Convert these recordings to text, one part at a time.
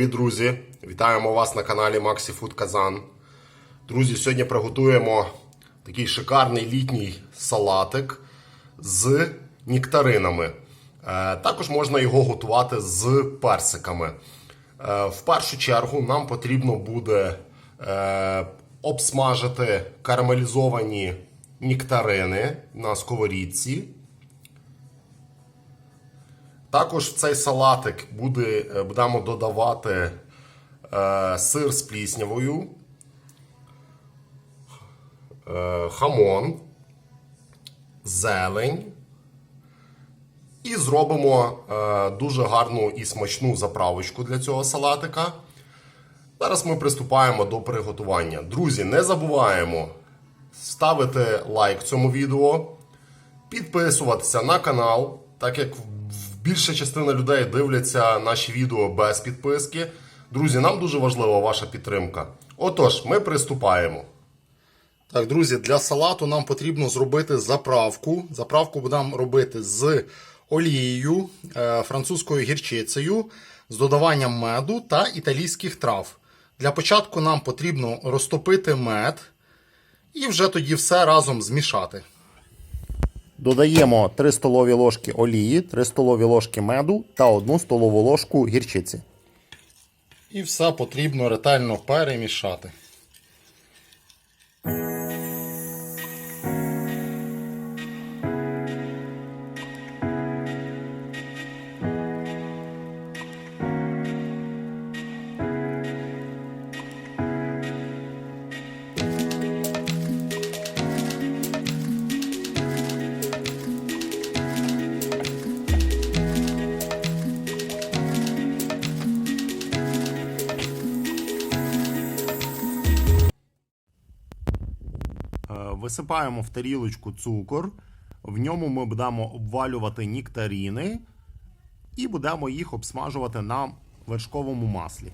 Привіт, друзі! Вітаємо вас на каналі Maxi Food Kazan. Друзі, сьогодні приготуємо такий шикарний літній салатик з нектаринами. Е, Також можна його готувати з персиками. Е, В першу чергу нам потрібно буде е, обсмажити карамелізовані нектарини на сковорідці. Також в цей салатик буде, е, будемо додавати е, сир з пліснявою, е, хамон, зелень. І зробимо е, дуже гарну і смачну заправочку для цього салатика. Зараз ми приступаємо до приготування. Друзі, не забуваємо ставити лайк цьому відео, підписуватися на канал, так як більша частина людей дивляться наші відео без підписки. Друзі, нам дуже важлива ваша підтримка. Отож, ми приступаємо. Так, друзі, для салату нам потрібно зробити заправку. Заправку будемо робити з олією, е, французькою гірчицею, з додаванням меду та італійських трав. Для початку нам потрібно розтопити мед і вже тоді все разом змішати. Додаємо 3 столові ложки олії, 3 столові ложки меду та 1 столову ложку гірчиці. І все потрібно ретельно перемішати. Висипаємо в тарілочку цукор. В ньому ми будемо обвалювати нектаріни і будемо їх обсмажувати на вершковому маслі.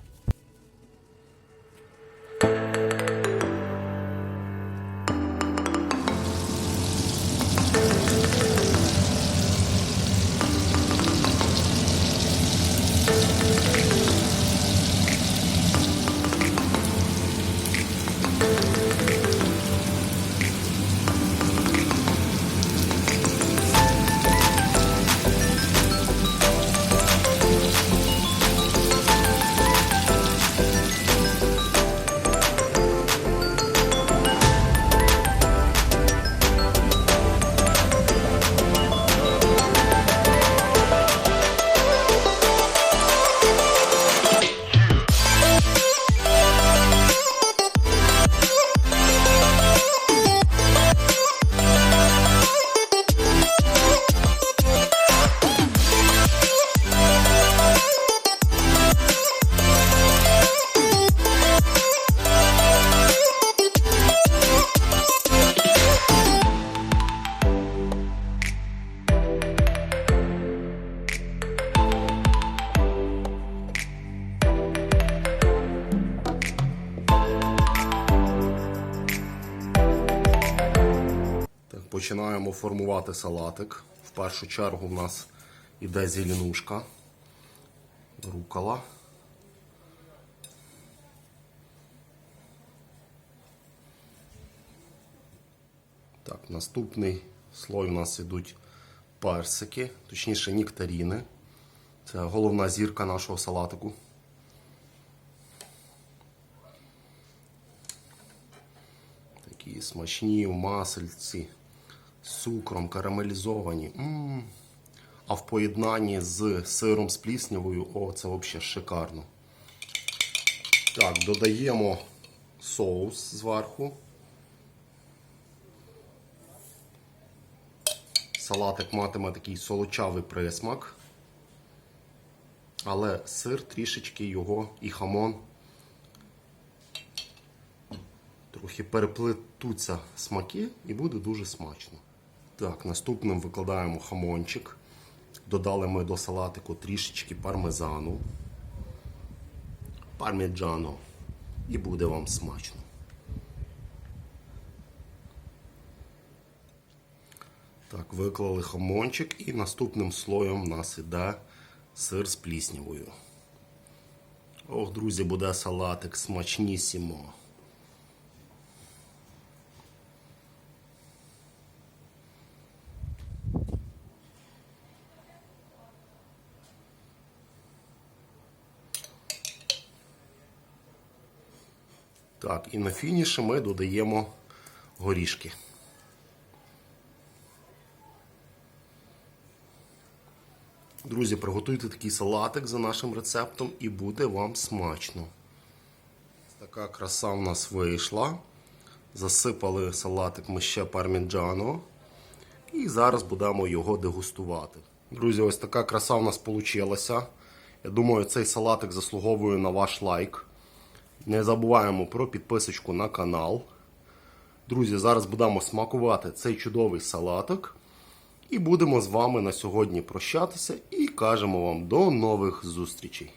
Починаємо формувати салатик. В першу чергу в нас іде зеленушка, рукола. Так, наступний слой у нас ідуть персики, точніше нектаріни. Це головна зірка нашого салатику. Такі смачні масельці цукром, карамелізовані. М. А в поєднанні з сиром з пліснявою, о, це взагалі шикарно. Так, додаємо соус зверху. Салатик матиме такий солочавий присмак. Але сир трішечки його і хамон трохи переплетуться смаки і буде дуже смачно. Так, наступним викладаємо хамончик. Додали ми до салатику трішечки пармезану, парміджано. І буде вам смачно. Так, виклали хамончик і наступним слоєм у нас іде сир з пліснявою. Ох, друзі, буде салатик смачнісімо. Так, і на фініші ми додаємо горішки. Друзі, приготуйте такий салатик за нашим рецептом і буде вам смачно. Така краса в нас вийшла. Засипали салатик ми ще парміджано. І зараз будемо його дегустувати. Друзі, ось така краса в нас вийшла. Я думаю, цей салатик заслуговує на ваш лайк. Не забуваємо про підписочку на канал. Друзі, зараз будемо смакувати цей чудовий салатик. І будемо з вами на сьогодні прощатися і кажемо вам до нових зустрічей.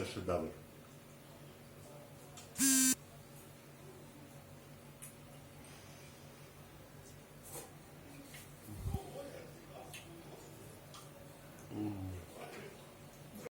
Це шедевр.